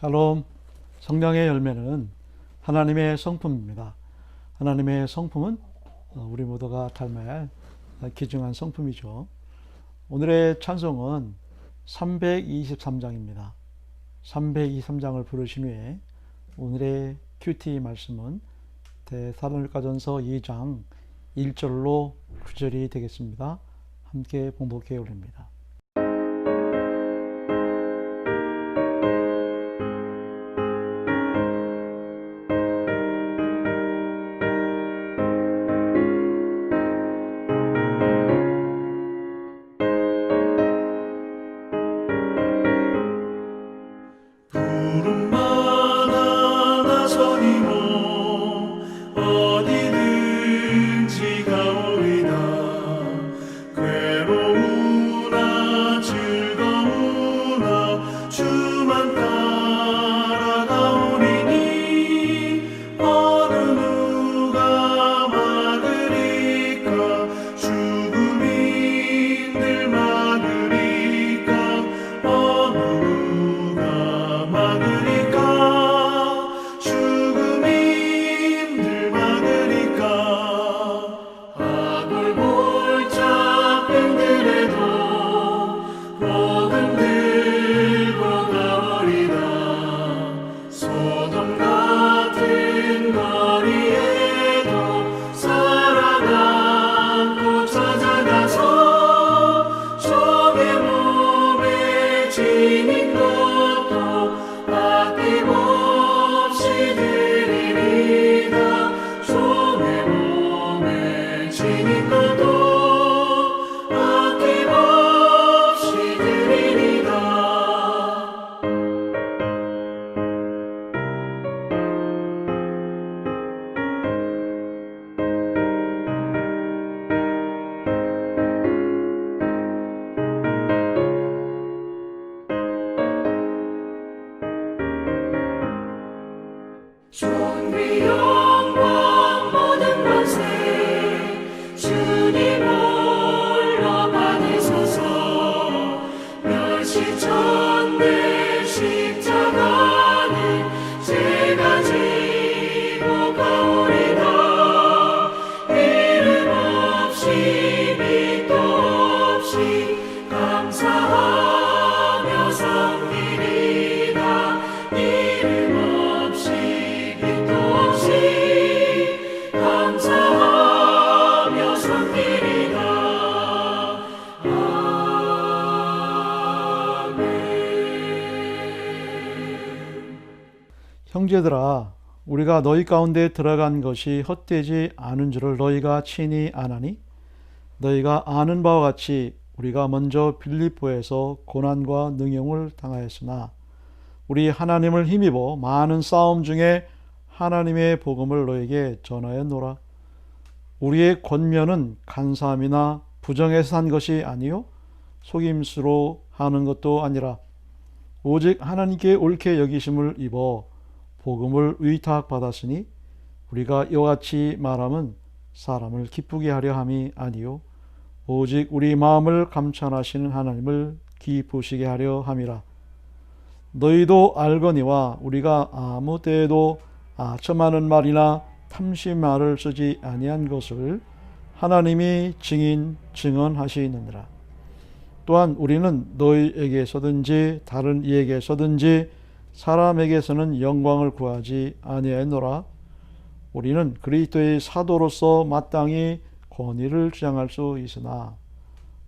샬롬 성령의 열매는 하나님의 성품입니다. 하나님의 성품은 어, 우리 모두가 닮아야 할 귀중한 성품이죠. 오늘의 찬송은 323장입니다. 323장을 부르신 후에 오늘의 큐티 말씀은 대사로니가전서 2장 1절로 9절이 되겠습니다. 함께 봉독해 올립니다. 형제들아 우리가 너희 가운데 들어간 것이 헛되지 않은 줄을 너희가 친히 아나니? 너희가 아는 바와 같이 우리가 먼저 빌립보에서 고난과 능용을 당하였으나 우리 하나님을 힘입어 많은 싸움 중에 하나님의 복음을 너에게 전하였노라. 우리의 권면은 간사함이나 부정해서 한 것이 아니요 속임수로 하는 것도 아니라 오직 하나님께 옳게 여기심을 입어 복음을 의탁받았으니 우리가 이와 같이 말함은 사람을 기쁘게 하려 함이 아니요 오직 우리 마음을 감찰하시는 하나님을 기쁘시게 하려 함이라. 너희도 알거니와 우리가 아무 때에도 아첨하는 말이나 탐심 말을 쓰지 아니한 것을 하나님이 증인 증언하시느니라. 또한 우리는 너희에게서든지 다른 이에게서든지 사람에게서는 영광을 구하지 아니하노라. 우리는 그리스도의 사도로서 마땅히 권위를 주장할 수 있으나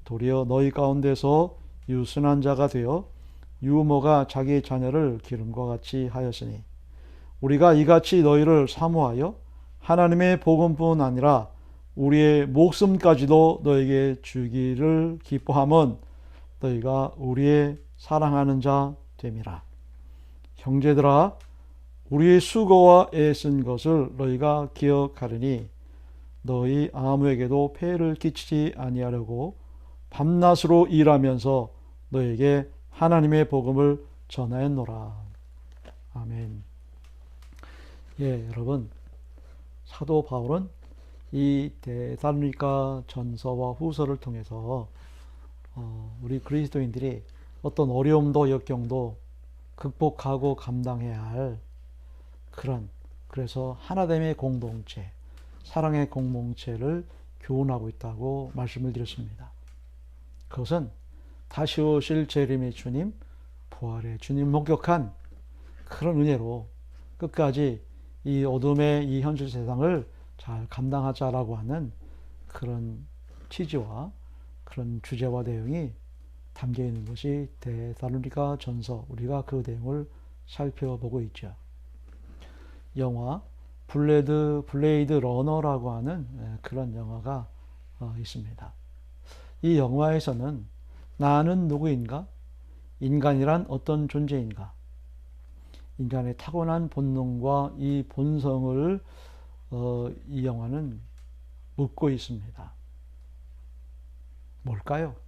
도리어 너희 가운데서 유순한 자가 되어 유모가 자기 자녀를 기름과 같이 하였으니 우리가 이같이 너희를 사모하여 하나님의 복음뿐 아니라 우리의 목숨까지도 너에게 주기를 기뻐함은 너희가 우리의 사랑하는 자 됨이라. 형제들아 우리의 수고와 애쓴 것을 너희가 기억하리니 너희 아무에게도 폐를 끼치지 아니하려고 밤낮으로 일하면서 너에게 하나님의 복음을 전하였노라. 아멘. 예, 여러분 사도 바울은 이 대살로니가 전서와 후서를 통해서 어, 우리 그리스도인들이 어떤 어려움도 역경도 극복하고 감당해야 할 그런 그래서 하나됨의 공동체, 사랑의 공동체를 교훈하고 있다고 말씀을 드렸습니다. 그것은 다시 오실 재림의 주님, 부활의 주님 목격한 그런 은혜로 끝까지 이 어둠의 이 현실 세상을 잘 감당하자라고 하는 그런 취지와 그런 주제와 내용이 담겨 있는 것이 데살로니가 전서 우리가 그 내용을 살펴보고 있죠. 영화 블레드 블레이드 러너라고 하는 예, 그런 영화가 어, 있습니다. 이 영화에서는 나는 누구인가? 인간이란 어떤 존재인가? 인간의 타고난 본능과 이 본성을 어, 이 영화는 묻고 있습니다. 뭘까요?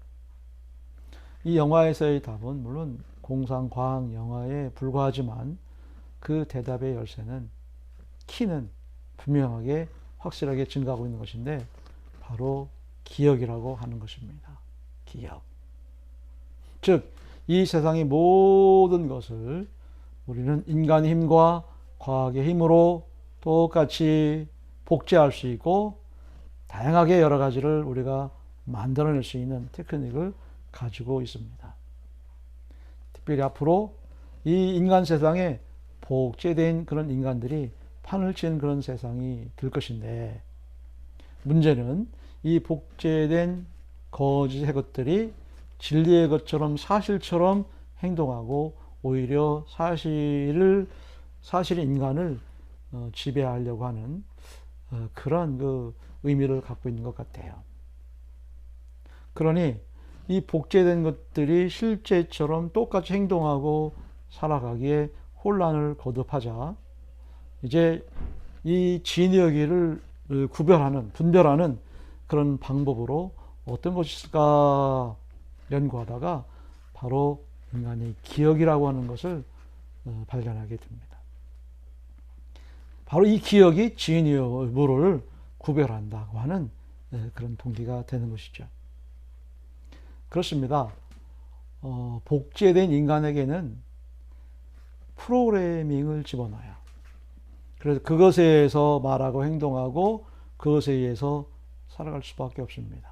이 영화에서의 답은 물론 공상과학 영화에 불과하지만 그 대답의 열쇠는 키는 분명하게 확실하게 증가하고 있는 것인데 바로 기억이라고 하는 것입니다. 기억. 즉, 이 세상의 모든 것을 우리는 인간의 힘과 과학의 힘으로 똑같이 복제할 수 있고 다양하게 여러 가지를 우리가 만들어낼 수 있는 테크닉을 가지고 있습니다. 특별히 앞으로 이 인간 세상에 복제된 그런 인간들이 판을 치는 그런 세상이 될 것인데 문제는 이 복제된 거짓의 것들이 진리의 것처럼 사실처럼 행동하고 오히려 사실을 사실 인간을 어, 지배하려고 하는 어, 그런 그 의미를 갖고 있는 것 같아요. 그러니 이 복제된 것들이 실제처럼 똑같이 행동하고 살아가기에 혼란을 거듭하자 이제 이 진여기를 구별하는 분별하는 그런 방법으로 어떤 것이 있을까 연구하다가 바로 인간의 기억이라고 하는 것을 어, 발견하게 됩니다. 바로 이 기억이 진여 여부를 구별한다고 하는 예, 그런 동기가 되는 것이죠. 그렇습니다. 어, 복제된 인간에게는 프로그래밍을 집어넣어요. 그래서 그것에 의해서 말하고 행동하고 그것에 의해서 살아갈 수밖에 없습니다.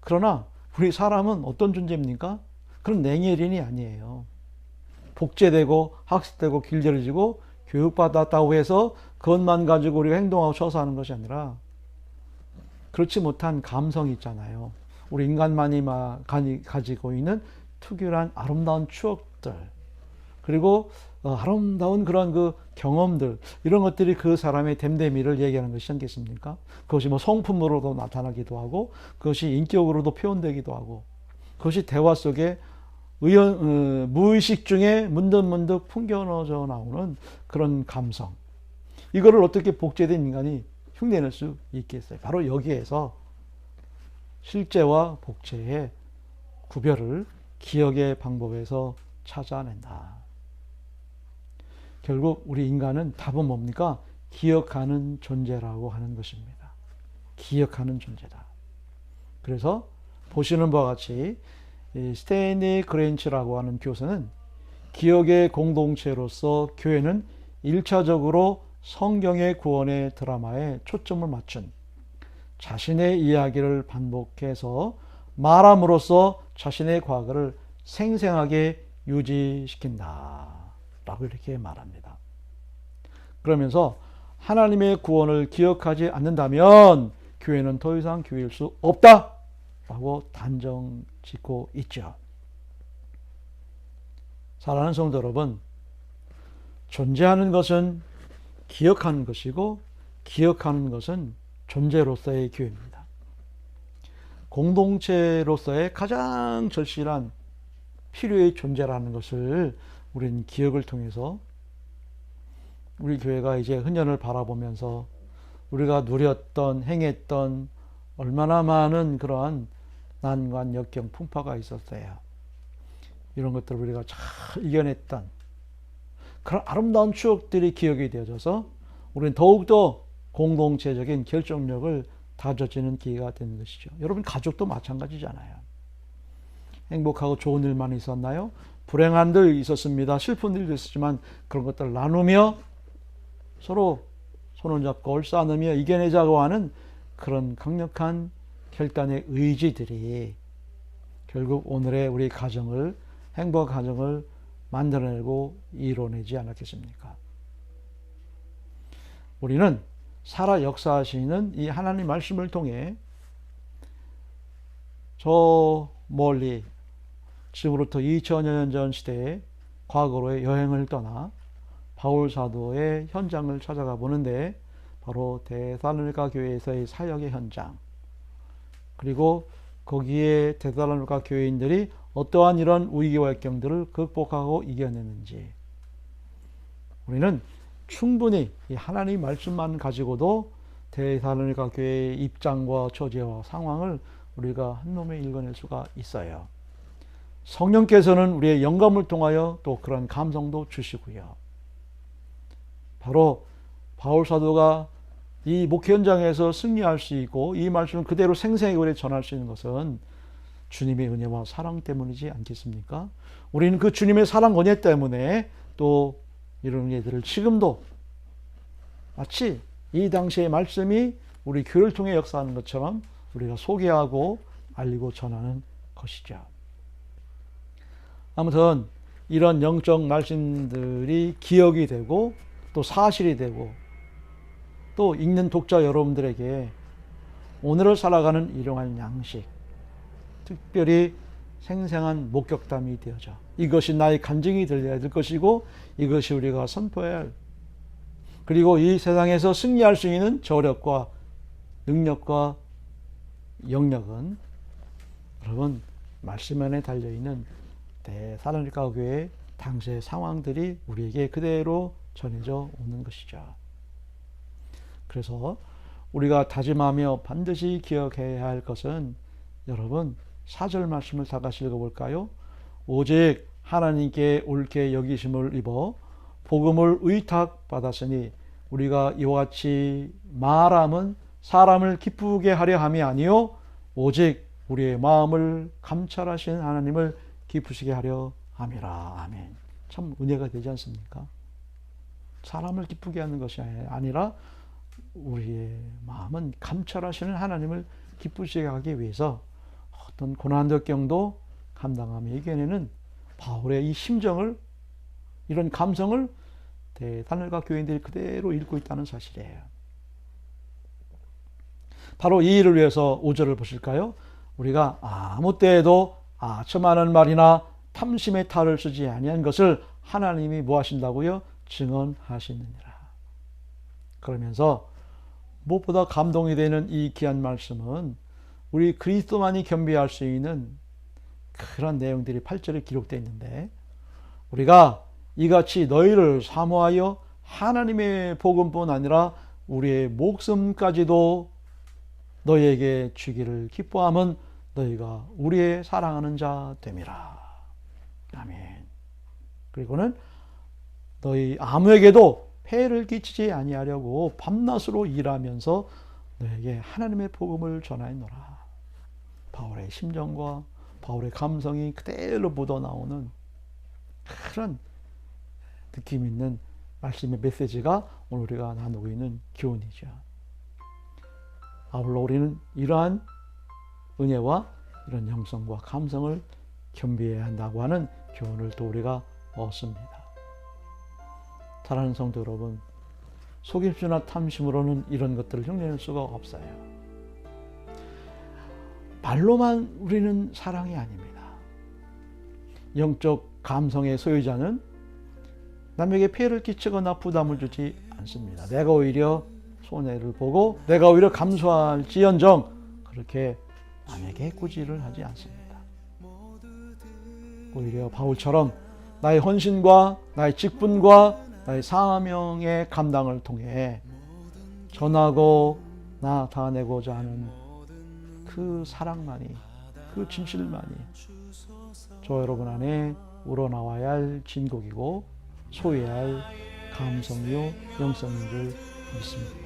그러나 우리 사람은 어떤 존재입니까? 그런 냉혈인이 아니에요. 복제되고 학습되고 길들여지고 교육받았다고 해서 그것만 가지고 우리가 행동하고 처사하는 것이 아니라 그렇지 못한 감성이 있잖아요. 우리 인간만이 가지고 있는 특유한 아름다운 추억들 그리고 어, 아름다운 그런 그 경험들 이런 것들이 그 사람의 됨됨이를 얘기하는 것이 아니겠습니까? 그것이 뭐 성품으로도 나타나기도 하고 그것이 인격으로도 표현되기도 하고 그것이 대화 속에 의연, 어, 무의식 중에 문득문득 풍겨져 나오는 그런 감성 이거를 어떻게 복제된 인간이 흉내낼 수 있겠어요? 바로 여기에서 실제와 복제의 구별을 기억의 방법에서 찾아낸다. 결국 우리 인간은 답은 뭡니까? 기억하는 존재라고 하는 것입니다. 기억하는 존재다. 그래서 보시는 바와 같이 스테니 그렌치라고 하는 교수는 기억의 공동체로서 교회는 1차적으로 성경의 구원의 드라마에 초점을 맞춘 자신의 이야기를 반복해서 말함으로써 자신의 과거를 생생하게 유지시킨다. 라고 이렇게 말합니다. 그러면서 하나님의 구원을 기억하지 않는다면 교회는 더 이상 교회일 수 없다. 라고 단정 짓고 있죠. 사랑하는 성도 여러분, 존재하는 것은 기억하는 것이고, 기억하는 것은 존재로서의 교회입니다. 공동체로서의 가장 절실한 필요의 존재라는 것을 우리는 기억을 통해서 우리 교회가 이제 흔연을 바라보면서 우리가 누렸던 행했던 얼마나 많은 그러한 난관 역경 풍파가 있었어요. 이런 것들을 우리가 잘 이겨냈던 그런 아름다운 추억들이 기억이 되어져서 우리는 더욱더 공동체적인 결정력을 다져지는 기회가 되는 것이죠. 여러분 가족도 마찬가지잖아요. 행복하고 좋은 일만 있었나요? 불행한 일 있었습니다. 슬픈 일도 있었지만 그런 것들을 나누며 서로 손을 잡고 얼싸안으며 이겨내자고 하는 그런 강력한 결단의 의지들이 결국 오늘의 우리 가정을 행복 가정을 만들어내고 이뤄내지 않았겠습니까? 우리는 살아 역사하시는 이 하나님 말씀을 통해 저 멀리 지금으로부터 2000여 년전 시대에 과거로의 여행을 떠나 바울 사도의 현장을 찾아가 보는데 바로 데살로니가 교회에서의 사역의 현장. 그리고 거기에 데살로니가 교회인들이 어떠한 이런 위기와 역경들을 극복하고 이겨내는지. 우리는 충분히 이 하나님 말씀만 가지고도 데살로니가 교회의 입장과 처지와 상황을 우리가 한몸에 읽어낼 수가 있어요. 성령께서는 우리의 영감을 통하여 또 그런 감성도 주시고요. 바로 바울 사도가 이 목회 현장에서 승리할 수 있고 이 말씀을 그대로 생생하게 우리에 전할 수 있는 것은 주님의 은혜와 사랑 때문이지 않겠습니까? 우리는 그 주님의 사랑 은혜 때문에 또 이런 예들을 지금도 마치 이 당시의 말씀이 우리 교회를 통해 역사하는 것처럼 우리가 소개하고 알리고 전하는 것이죠. 아무튼 이런 영적 말씀들이 기억이 되고 또 사실이 되고 또 읽는 독자 여러분들에게 오늘을 살아가는 일용할 양식, 특별히 생생한 목격담이 되어져 이것이 나의 간증이 들려야 될 것이고 이것이 우리가 선포해야 할 그리고 이 세상에서 승리할 수 있는 저력과 능력과 영역은 여러분 말씀 안에 달려 있는 대사로니까 교회의 당시의 상황들이 우리에게 그대로 전해져 오는 것이죠. 그래서 우리가 다짐하며 반드시 기억해야 할 것은 여러분 사절 말씀을 다 같이 읽어볼까요? 오직 하나님께 옳게 여기심을 입어 복음을 의탁받았으니 우리가 이와 같이 말함은 사람을 기쁘게 하려 함이 아니요 오직 우리의 마음을 감찰하신 하나님을 기쁘시게 하려 함이라 아멘. 참 은혜가 되지 않습니까? 사람을 기쁘게 하는 것이 아니라 우리의 마음은 감찰하시는 하나님을 기쁘시게 하기 위해서 어떤 고난적 경도 감당하며 이겨내는 바울의 이 심정을 이런 감성을 대단을과 교인들이 그대로 읽고 있다는 사실이에요. 바로 이 일을 위해서 5절을 보실까요? 우리가 아무 때에도 아첨하는 말이나 탐심의 탈을 쓰지 아니한 것을 하나님이 뭐 하신다고요? 증언하시느니라. 그러면서 무엇보다 감동이 되는 이 귀한 말씀은 우리 그리스도만이 겸비할 수 있는 그런 내용들이 8절에 기록되어 있는데 우리가 이같이 너희를 사모하여 하나님의 복음뿐 아니라 우리의 목숨까지도 너희에게 주기를 기뻐함은 너희가 우리의 사랑하는 자 됨이라. 아멘. 그리고는 너희 아무에게도 폐를 끼치지 아니하려고 밤낮으로 일하면서 너에게 하나님의 복음을 전하였노라. 바울의 심정과 바울의 감성이 그대로 묻어 나오는 그런 느낌 있는 말씀의 메시지가 오늘 우리가 나누고 있는 교훈이죠. 아울러 우리는 이러한 은혜와 이런 영성과 감성을 겸비해야 한다고 하는 교훈을 또 우리가 얻습니다. 사랑하는 성도 여러분, 속임수나 탐심으로는 이런 것들을 흉내낼 수가 없어요. 말로만 우리는 사랑이 아닙니다. 영적 감성의 소유자는 남에게 피해를 끼치거나 부담을 주지 않습니다. 내가 오히려 손해를 보고 내가 오히려 감수할지언정 그렇게 남에게 꾸지를 하지 않습니다. 오히려 바울처럼 나의 헌신과 나의 직분과 나의 사명의 감당을 통해 전하고 나타내고자 하는 그 사랑만이 그 진실만이 저 여러분 안에 우러나와야 할 진곡이고 소유해야 할 감성이요 영성인 줄 믿습니다.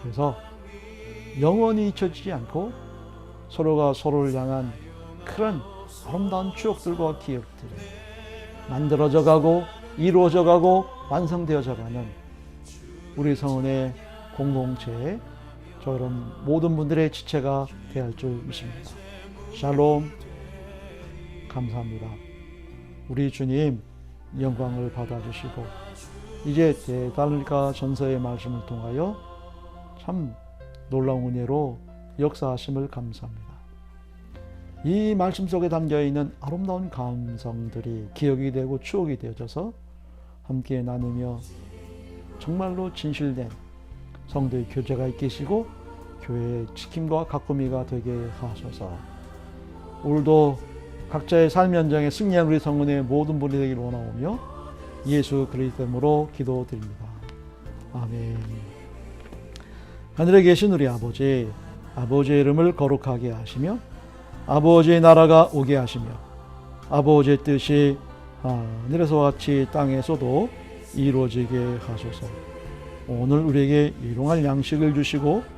그래서 영원히 잊혀지지 않고 서로가 서로를 향한 그런 아름다운 추억들과 기억들이 만들어져 가고 이루어져 가고 완성되어져 가는 우리 성원의 공동체 저런 모든 분들의 지체가 되할 줄 믿습니다. 샬롬 감사합니다. 우리 주님 영광을 받아주시고 이제 대달가 전서의 말씀을 통하여 참 놀라운 은혜로 역사하심을 감사합니다. 이 말씀 속에 담겨 있는 아름다운 감성들이 기억이 되고 추억이 되어져서 함께 나누며 정말로 진실된 성도의 교제가 있기시고 교회의 지킴과 가꾸미가 되게 하소서. 오늘도 각자의 삶 현장에 승리한 우리 성은의 모든 분이 되길 원하오며 예수 그리스도로 기도드립니다. 아멘. 하늘에 계신 우리 아버지, 아버지의 이름을 거룩하게 하시며 아버지의 나라가 오게 하시며 아버지의 뜻이 하늘에서와 같이 땅에서도 이루어지게 하소서. 오늘 우리에게 일용할 양식을 주시고